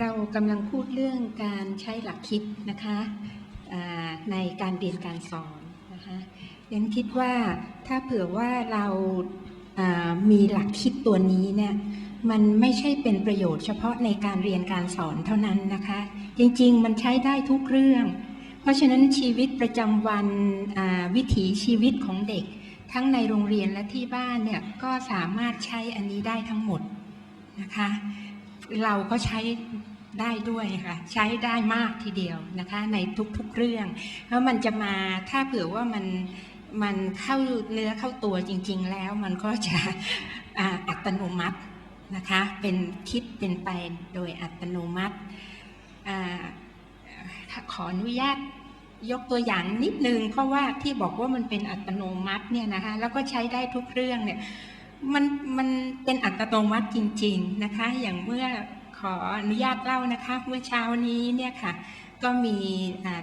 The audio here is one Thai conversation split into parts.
เรากำลังพูดเรื่องการใช้หลักคิดนะคะในการเรียนการสอนนะคะยังคิดว่าถ้าเผื่อว่าเรามีหลักคิดตัวนี้เนี่ยมันไม่ใช่เป็นประโยชน์เฉพาะในการเรียนการสอนเท่านั้นนะคะ จริงๆ มันใช้ได้ทุกเรื่อง เพราะฉะนั้นชีวิตประจำวันวิถีชีวิตของเด็ก ทั้งในโรงเรียนและที่บ้านเนี่ยก็สามารถใช้อันนี้ได้ทั้งหมดนะคะ เราก็ใช้ได้ด้วยค่ะใช้ได้มากทีเดียวนะคะในทุกๆเรื่องแล้วมันจะมาถ้าเผื่อว่ามันมันเข้าเนื้อเข้าตัวจริง ๆ แล้วมันก็จะอัตโนมัตินะคะเป็นคิดเป็นไปโดยอัตโนมัติอขออนุญาตยกตัวอย่างนิดนึงเพราะว่าที่บอกว่ามันเป็นอัตโนมัติเนี่ยนะคะแล้วก็ใช้ได้ทุกเรื่องเนี่ย มันมันเป็นอัตโนมัติจริง ๆนะคะ อย่างเมื่อขออนุญาตเล่านะคะเมื่อเช้านี้เนี่ยค่ะ ก็มี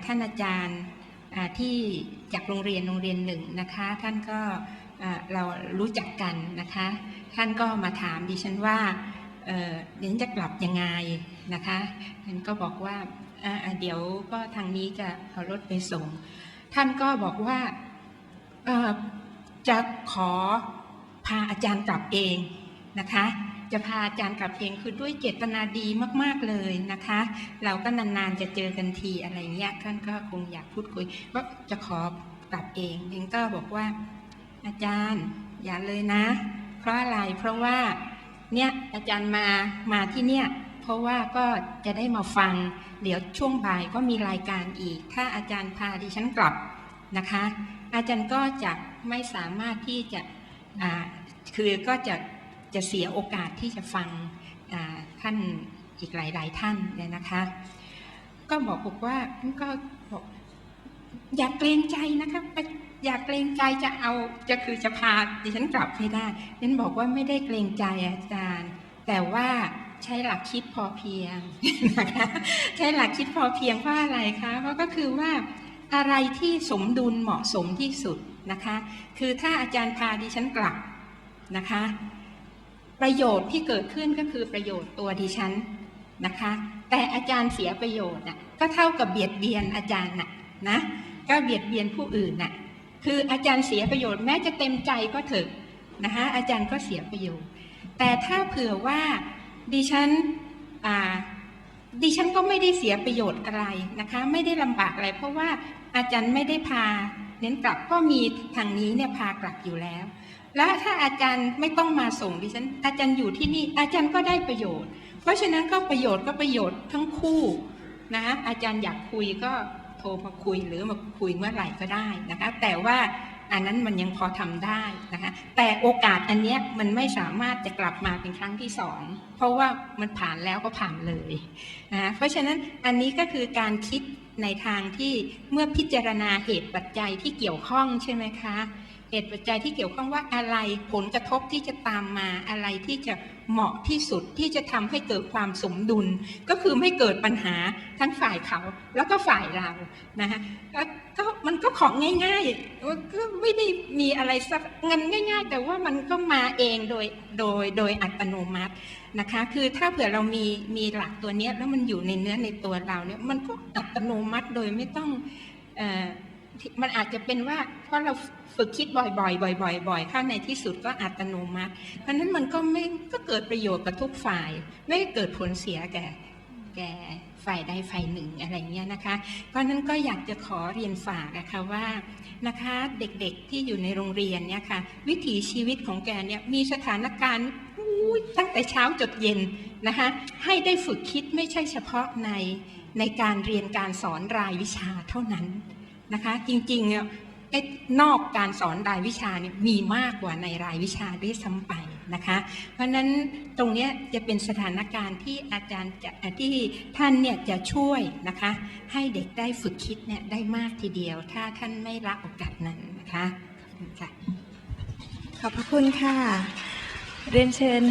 ท่านอาจารย์ที่จากโรงเรียนโรงเรียนหนึ่งนะคะ ท่านก็เรารู้จักกันนะคะ ท่านก็มาถามดิฉันว่าเดี๋ยวจะกลับยังไงนะคะท่านก็บอกว่าเดี๋ยวก็ทางนี้จะเอารถไปส่ง ท่านก็บอกว่าจะขอ พาอาจารย์กลับเองนะคะ จะพาอาจารย์กลับเองคือด้วยเจตนาดีมากๆเลยนะคะ เราก็นานๆจะเจอกันทีอะไรเงี้ยท่านก็คงอยากพูดคุยก็จะขอกลับเองเองก็บอกว่าอาจารย์อย่าเลยนะ เพราะอะไรเพราะว่าเนี่ยอาจารย์มามาที่เนี่ยเพราะว่าก็จะได้มาฟัง เดี๋ยวช่วงบ่ายก็มีรายการอีก ถ้าอาจารย์พาดิฉันกลับนะคะ อาจารย์ก็จะไม่สามารถที่จะ คือก็จะจะเสียโอกาสที่จะฟังท่านอีกหลาย ๆ ท่านเนี่ยนะคะ ก็บอกบอกว่าก็บอกอย่าเกรงใจนะคะอย่าเกรงใจจะเอาจะคือจะพาดิฉันกลับให้ได้ดิฉันบอกว่าไม่ได้เกรงใจอาจารย์ แต่ว่าใช้หลักคิดพอเพียงนะคะใช้หลักคิดพอเพียงเพราะอะไรคะเพราะก็คือว่าอะไรที่สมดุลเหมาะสมที่สุดนะคะ คือถ้าอาจารย์พาดิฉันกลับ นะคะ ประโยชน์ที่เกิดขึ้นก็คือประโยชน์ตัวดิฉันนะคะ แต่อาจารย์เสียประโยชน์น่ะก็เท่ากับเบียดเบียนอาจารย์น่ะนะก็เบียดเบียนผู้อื่นน่ะคืออาจารย์เสียประโยชน์แม้จะเต็มใจก็เถอะนะคะอาจารย์ก็เสียประโยชน์ แต่ถ้าเผื่อว่าดิฉันอ่าดิฉันก็ไม่ได้เสียประโยชน์อะไรนะคะ ไม่ได้ลำบากอะไร เพราะว่าอาจารย์ไม่ได้พา เน้นกลับก็มีทางนี้เนี่ยพากลับอยู่แล้ว แล้วถ้าอาจารย์ไม่ต้องมาส่งดิฉัน อาจารย์อยู่ที่นี่ อาจารย์ก็ได้ประโยชน์ เพราะฉะนั้นก็ประโยชน์ก็ประโยชน์ทั้งคู่นะอาจารย์อยากคุยก็โทรมาคุยหรือมาคุยเมื่อไหร่ก็ได้นะคะ แต่ว่าอันนั้นมันยังพอทำได้นะคะ แต่โอกาสอันเนี้ยมันไม่สามารถจะกลับมาเป็นครั้งที่สองเพราะว่ามันผ่านแล้วก็ผ่านเลยนะเพราะฉะนั้นอันนี้ก็คือการคิดในทางที่เมื่อพิจารณาเหตุปัจจัยที่เกี่ยวข้องใช่ไหมคะ เหตุปัจจัยที่เกี่ยวข้องว่าอะไรผลกระทบที่จะตามมาอะไรที่จะเหมาะที่สุดที่จะทำให้เกิดความสมดุล ก็คือไม่เกิดปัญหาทั้งฝ่ายเขาแล้วก็ฝ่ายเรานะคะก็มันก็ของง่ายๆก็ไม่ได้มีอะไรซับเงินง่าย ๆ แต่ว่ามันก็มาเองโดยโดยโดยอัตโนมัตินะคะ คือถ้าเผื่อเรามีมีหลักตัวนี้แล้วมันอยู่ในเนื้อในตัวเราเนี่ยมันก็อัตโนมัติโดยไม่ต้อง มันอาจจะเป็นว่าเพราะเราฝึกคิดบ่อยๆบ่อยๆบ่อยๆเข้าในที่สุดก็อัตโนมัติ เพราะนั้นมันก็ไม่ก็เกิดประโยชน์กับทุกฝ่าย ไม่เกิดผลเสียแก่แก่ฝ่ายใดฝ่ายหนึ่งอะไรเงี้ยนะคะ เพราะนั้นก็อยากจะขอเรียนฝากนะคะว่านะคะเด็กๆที่อยู่ในโรงเรียนเนี่ยค่ะวิถีชีวิตของแกเนี่ยมีสถานการณ์ตั้งแต่เช้าจดเย็นนะคะให้ได้ฝึกคิดไม่ใช่เฉพาะในในการเรียนการสอนรายวิชาเท่านั้น นะคะจริงๆเนี่ยนอกการสอนรายวิชาเนี่ยมีมากกว่าในรายวิชาด้วยซ้ำไปนะคะ เพราะนั้นตรงนี้จะเป็นสถานการณ์ที่อาจารย์จะที่ท่านเนี่ยจะช่วยนะคะให้เด็กได้ฝึกคิดเนี่ยได้มากทีเดียว ถ้าท่านไม่ละโอกาสนั้นนะคะขอบคุณค่ะขอบพระคุณค่ะเรียนเชิญ